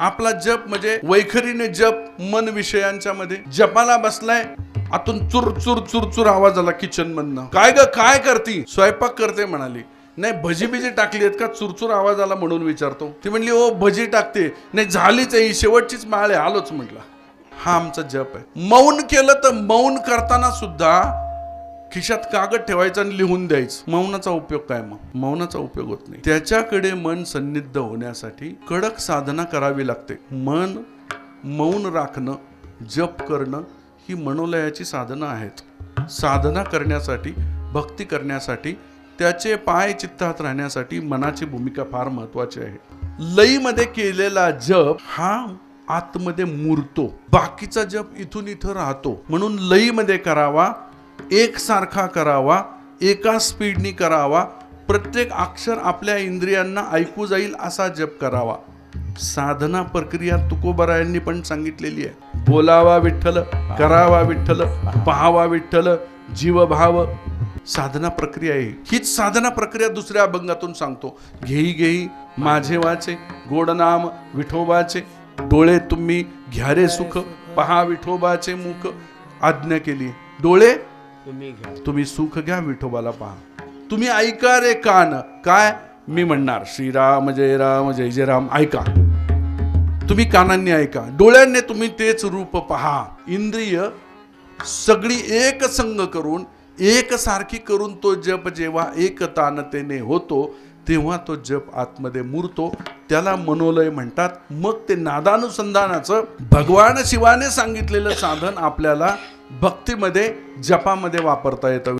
आपला जप म्हणजे वैखरीने जप मन विषयांच्या मध्ये. जपाला बसलाय आतून चुर चुर चुर चुर आवाज आला किचन मधनं. काय ग काय करती? स्वयंपाक करते म्हणाली. नाही भजी बिजी टाकली आहेत का? चुरचुर आवाज आला म्हणून विचारतो. ती म्हणली ओ भजी टाकते. नाही झालीच आहे ही शेवटचीच माळ आहे. आलोच म्हटला. हा आमचा जप आहे. मौन केलं तर मौन करताना सुद्धा खिशात कागद ठेवायचा आणि लिहून द्यायचं. मौनाचा उपयोग काय मग? मौनाचा उपयोग होत नाही. त्याच्याकडे मन सन्निध होण्यासाठी कडक साधना करावी लागते. मन मौन राखणं जप करणं ही मनोलयाची साधनं आहेत. साधना करण्यासाठी भक्ती करण्यासाठी त्याचे पाय चित्तात राहण्यासाठी मनाची भूमिका फार महत्वाची आहे. लईमध्ये केलेला जप हा आतमध्ये मुरतो. बाकीचा जप इथून इथं राहतो. म्हणून लईमध्ये करावा एकसारखा करावा एका स्पीडनी करावा प्रत्येक अक्षर आपल्या इंद्रियांना ऐकू जाईल असा जप करावा. साधना प्रक्रिया तुकोबरायांनी पण सांगितलेली आहे. बोलावा विठ्ठल करावा विठ्ठल पाहावा विठ्ठल जीवभाव. साधना प्रक्रिया आहे. हीच साधना प्रक्रिया दुसऱ्या अभंगातून सांगतो. घेई घेई माझे वाचे गोड नाम विठोबाचे. डोळे तुम्ही घ्यारे सुख पहा विठोबाचे मुख. आज्ञा केली. डोळे तुम्ही सुख घ्या विठोबाला पहा. तुम्ही ऐका रे कान. काय? मी म्हणणार श्रीराम जय राम जय जय राम. ऐका. तुम्ही कानांनी ऐका. डोळ्यांनी तुम्ही तेच रूप पहा. इंद्रिय सगळी एक संग करून एकसारखी करून तो जप जेव्हा एकतानतेने होतो तेव्हा तो जप आतमध्ये मुरतो. त्याला मनोलय म्हणतात. मग ते नादानुसंधानाचं भगवान शिवाने सांगितलेलं साधन आपल्याला भक्तीमध्ये जपामध्ये वापरता येतं.